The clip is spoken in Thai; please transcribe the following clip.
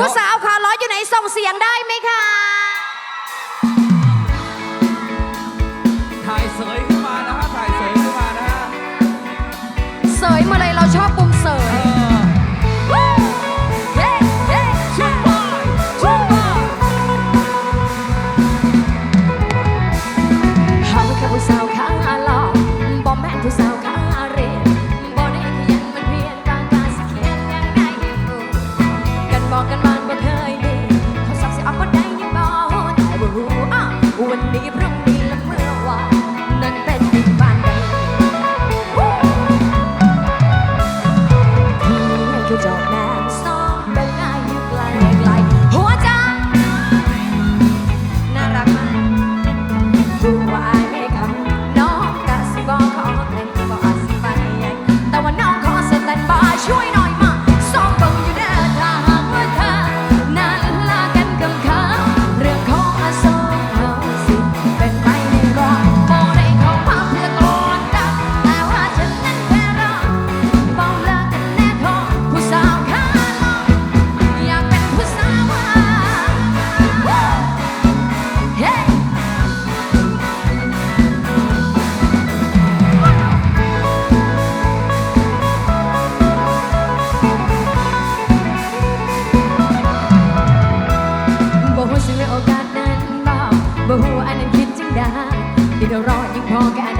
ผู้สาวขาล้อยอยู่ไหนส่งเสียงได้ไหมคะถ่ายเสยขึ้นมานะฮะถ่ายเสยขึ้นมานะฮะ เสยมาเลยเราชอบปุ่มเสย เดี๋ยวรอยิ่งพอแน